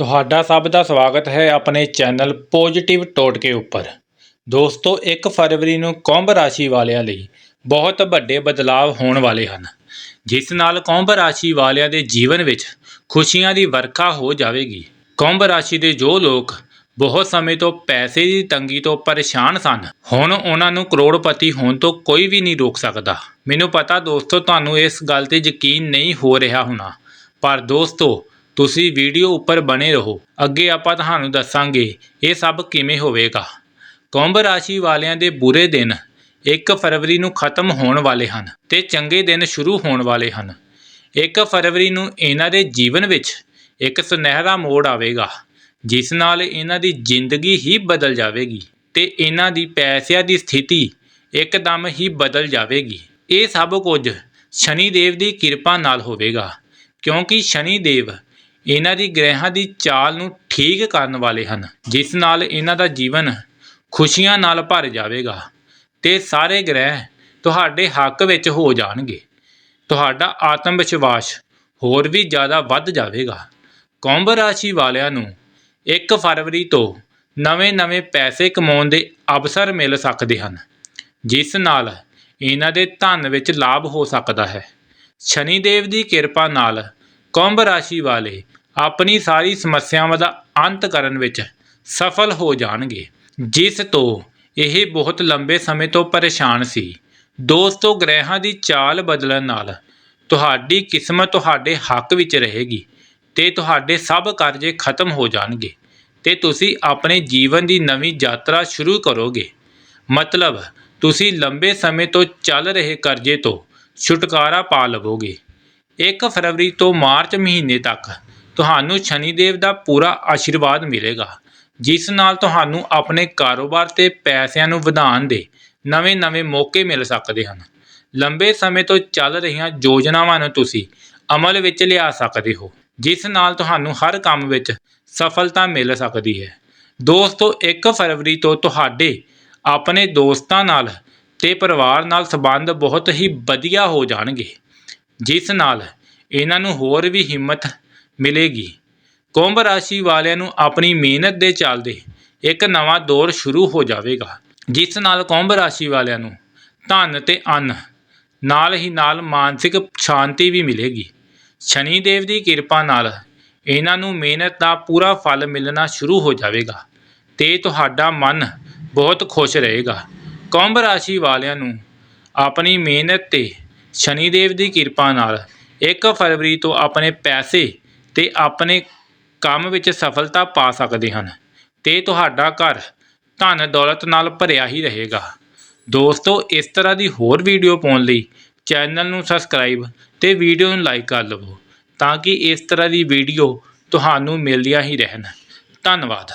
ਤੁਹਾਡਾ ਸਭ ਦਾ ਸਵਾਗਤ ਹੈ ਆਪਣੇ ਚੈਨਲ ਪੋਜੀਟਿਵ ਟੋਟਕੇ ਉੱਪਰ। ਦੋਸਤੋ 1 ਫਰਵਰੀ ਨੂੰ ਕੁੰਭ ਰਾਸ਼ੀ ਵਾਲਿਆਂ ਲਈ ਬਹੁਤ ਵੱਡੇ ਬਦਲਾਅ ਹੋਣ ਵਾਲੇ ਹਨ। ਜਿਸ ਨਾਲ ਕੁੰਭ ਰਾਸ਼ੀ ਵਾਲਿਆਂ ਦੇ ਜੀਵਨ ਵਿੱਚ ਖੁਸ਼ੀਆਂ ਦੀ ਵਰਖਾ ਹੋ ਜਾਵੇਗੀ। ਕੁੰਭ ਰਾਸ਼ੀ ਦੇ ਜੋ ਲੋਕ ਬਹੁਤ ਸਮੇਂ ਤੋਂ ਪੈਸੇ ਦੀ ਤੰਗੀ ਤੋਂ ਪਰੇਸ਼ਾਨ ਸਨ, ਹੁਣ ਉਹਨਾਂ ਨੂੰ ਕਰੋੜਪਤੀ ਹੋਣ ਤੋਂ ਕੋਈ ਵੀ ਨਹੀਂ ਰੋਕ ਸਕਦਾ। ਮੈਨੂੰ ਪਤਾ ਦੋਸਤੋ, ਤੁਹਾਨੂੰ ਇਸ ਗੱਲ ਤੇ ਯਕੀਨ ਨਹੀਂ ਹੋ ਰਿਹਾ ਹੋਣਾ। ਪਰ ਦੋਸਤੋ ਤੁਸੀਂ ਵੀਡੀਓ ਉੱਪਰ ਬਣੇ ਰਹੋ। ਅੱਗੇ ਆਪਾਂ ਤੁਹਾਨੂੰ ਦੱਸਾਂਗੇ, ਇਹ ਸਭ ਕਿਵੇਂ ਹੋਵੇਗਾ। ਕੁੰਭ ਰਾਸ਼ੀ ਵਾਲਿਆਂ ਦੇ ਬੁਰੇ ਦਿਨ 1 ਫਰਵਰੀ ਨੂੰ ਖਤਮ ਹੋਣ ਵਾਲੇ ਹਨ ਤੇ ਚੰਗੇ ਦਿਨ ਸ਼ੁਰੂ ਹੋਣ ਵਾਲੇ ਹਨ। 1 ਫਰਵਰੀ ਨੂੰ ਇਹਨਾਂ ਦੇ ਜੀਵਨ ਵਿੱਚ ਇੱਕ ਸੁਨਹਿਰਾ ਮੋੜ ਆਵੇਗਾ, ਜਿਸ ਨਾਲ ਇਹਨਾਂ ਦੀ ਜ਼ਿੰਦਗੀ ਹੀ ਬਦਲ ਜਾਵੇਗੀ ਤੇ ਇਹਨਾਂ ਦੀ ਪੈਸਿਆਂ ਦੀ ਸਥਿਤੀ ਇੱਕਦਮ ਹੀ ਬਦਲ ਜਾਵੇਗੀ। ਇਹ ਸਭ ਕੁਝ ਸ਼ਨੀ ਦੇਵ ਦੀ ਕਿਰਪਾ ਨਾਲ ਹੋਵੇਗਾ, ਕਿਉਂਕਿ ਸ਼ਨੀ ਦੇਵ ਇਹਨਾਂ ਦੀ ਗ੍ਰਹਿਆਂ ਦੀ ਚਾਲ ਨੂੰ ਠੀਕ ਕਰਨ ਵਾਲੇ ਹਨ, ਜਿਸ ਨਾਲ ਇਹਨਾਂ ਦਾ ਜੀਵਨ ਖੁਸ਼ੀਆਂ ਨਾਲ ਭਰ ਜਾਵੇਗਾ ਤੇ ਸਾਰੇ ਗ੍ਰਹਿ ਤੁਹਾਡੇ ਹੱਕ ਵਿੱਚ ਹੋ ਜਾਣਗੇ। ਤੁਹਾਡਾ ਆਤਮ ਵਿਸ਼ਵਾਸ ਹੋਰ ਵੀ ਜ਼ਿਆਦਾ ਵੱਧ ਜਾਵੇਗਾ। ਕੁੰਭ ਰਾਸ਼ੀ ਵਾਲਿਆਂ ਨੂੰ 1 ਫਰਵਰੀ ਤੋਂ ਨਵੇਂ-ਨਵੇਂ ਪੈਸੇ ਕਮਾਉਣ ਦੇ ਅਵਸਰ ਮਿਲ ਸਕਦੇ ਹਨ, ਜਿਸ ਨਾਲ ਇਹਨਾਂ ਦੇ ਧਨ ਵਿੱਚ ਲਾਭ ਹੋ ਸਕਦਾ ਹੈ। ਸ਼ਨੀ ਦੇਵ ਦੀ ਕਿਰਪਾ ਨਾਲ ਕੁੰਭ ਰਾਸ਼ੀ ਵਾਲੇ ਆਪਣੀ ਸਾਰੀ ਸਮੱਸਿਆਵਾਂ ਦਾ ਅੰਤ ਕਰਨ ਵਿੱਚ ਸਫਲ ਹੋ ਜਾਣਗੇ। ਜਿਸ ਤੋਂ ਇਹ ਬਹੁਤ ਲੰਬੇ ਸਮੇਂ ਤੋਂ ਪਰੇਸ਼ਾਨ ਸੀ। ਦੋਸਤੋ, ਗ੍ਰਹਿਾਂ ਦੀ ਚਾਲ ਬਦਲਣ ਨਾਲ ਤੁਹਾਡੀ ਕਿਸਮਤ ਤੁਹਾਡੇ ਹੱਕ ਵਿੱਚ ਰਹੇਗੀ ਤੇ ਤੁਹਾਡੇ ਸਭ ਕਰਜ਼ੇ ਖਤਮ ਹੋ ਜਾਣਗੇ ਤੇ ਤੁਸੀਂ ਆਪਣੇ ਜੀਵਨ ਦੀ ਨਵੀਂ ਯਾਤਰਾ ਸ਼ੁਰੂ ਕਰੋਗੇ। ਮਤਲਬ, ਤੁਸੀਂ ਲੰਬੇ ਸਮੇਂ ਤੋਂ ਚੱਲ ਰਹੇ ਕਰਜ਼ੇ ਤੋਂ ਛੁਟਕਾਰਾ ਪਾ ਲਵੋਗੇ। 1 ਫਰਵਰੀ ਤੋਂ ਮਾਰਚ ਮਹੀਨੇ ਤੱਕ ਤੁਹਾਨੂੰ ਸ਼ਨੀਦੇਵ ਦਾ ਪੂਰਾ ਆਸ਼ੀਰਵਾਦ ਮਿਲੇਗਾ। ਜਿਸ ਨਾਲ ਤੁਹਾਨੂੰ ਆਪਣੇ ਕਾਰੋਬਾਰ ਤੇ ਪੈਸਿਆਂ ਨੂੰ ਵਧਾਉਣ ਦੇ ਨਵੇਂ-ਨਵੇਂ ਮੌਕੇ ਮਿਲ ਸਕਦੇ ਹਨ। ਲੰਬੇ ਸਮੇਂ ਤੋਂ ਚੱਲ ਰਹੀਆਂ ਯੋਜਨਾਵਾਂ ਨੂੰ ਤੁਸੀਂ ਅਮਲ ਵਿੱਚ ਲਿਆ ਸਕਦੇ ਹੋ, ਜਿਸ ਨਾਲ ਤੁਹਾਨੂੰ ਹਰ ਕੰਮ ਵਿੱਚ ਸਫਲਤਾ ਮਿਲ ਸਕਦੀ ਹੈ। ਦੋਸਤੋ 1 ਫਰਵਰੀ ਤੋਂ ਤੁਹਾਡੇ ਆਪਣੇ ਦੋਸਤਾਂ ਨਾਲ ਤੇ ਪਰਿਵਾਰ ਨਾਲ ਸੰਬੰਧ ਬਹੁਤ ਹੀ ਵਧੀਆ ਹੋ ਜਾਣਗੇ, ਜਿਸ ਨਾਲ ਇਹਨਾਂ ਨੂੰ ਹੋਰ ਵੀ ਹਿੰਮਤ ਮਿਲੇਗੀ। ਕੁੰਭ ਰਾਸ਼ੀ ਵਾਲਿਆਂ ਨੂੰ ਆਪਣੀ ਮਿਹਨਤ ਦੇ ਚੱਲਦੇ ਇੱਕ ਨਵਾਂ ਦੌਰ ਸ਼ੁਰੂ ਹੋ ਜਾਵੇਗਾ। ਜਿਸ ਨਾਲ ਕੁੰਭ ਰਾਸ਼ੀ ਵਾਲਿਆਂ ਨੂੰ ਧਨ ਤੇ ਅੰਨ, ਨਾਲ ਹੀ ਨਾਲ ਮਾਨਸਿਕ ਸ਼ਾਂਤੀ ਵੀ ਮਿਲੇਗੀ। ਸ਼ਨੀ ਦੇਵ ਦੀ ਕਿਰਪਾ ਨਾਲ ਇਹਨਾਂ ਨੂੰ ਮਿਹਨਤ ਦਾ ਪੂਰਾ ਫਲ ਮਿਲਣਾ ਸ਼ੁਰੂ ਹੋ ਜਾਵੇਗਾ ਤੇ ਤੁਹਾਡਾ ਮਨ ਬਹੁਤ ਖੁਸ਼ ਰਹੇਗਾ। ਕੁੰਭ ਰਾਸ਼ੀ ਵਾਲਿਆਂ ਨੂੰ ਆਪਣੀ ਮਿਹਨਤ ਤੇ ਸ਼ਨੀ ਦੇਵ ਦੀ ਕਿਰਪਾ ਨਾਲ 1 ਫਰਵਰੀ ਤੋਂ ਆਪਣੇ ਪੈਸੇ ਅਤੇ ਆਪਣੇ ਕੰਮ ਵਿੱਚ ਸਫਲਤਾ ਪਾ ਸਕਦੇ ਹਨ ਅਤੇ ਤੁਹਾਡਾ ਘਰ ਧਨ ਦੌਲਤ ਨਾਲ ਭਰਿਆ ਹੀ ਰਹੇਗਾ। ਦੋਸਤੋ, ਇਸ ਤਰ੍ਹਾਂ ਦੀ ਹੋਰ ਵੀਡੀਓ ਪਾਉਣ ਲਈ ਚੈਨਲ ਨੂੰ ਸਬਸਕ੍ਰਾਈਬ ਅਤੇ ਵੀਡੀਓ ਨੂੰ ਲਾਈਕ ਕਰ ਲਵੋ ਤਾਂ ਕਿ ਇਸ ਤਰ੍ਹਾਂ ਦੀ ਵੀਡੀਓ ਤੁਹਾਨੂੰ ਮਿਲਦੀਆਂ ਹੀ ਰਹਿਣ। ਧੰਨਵਾਦ।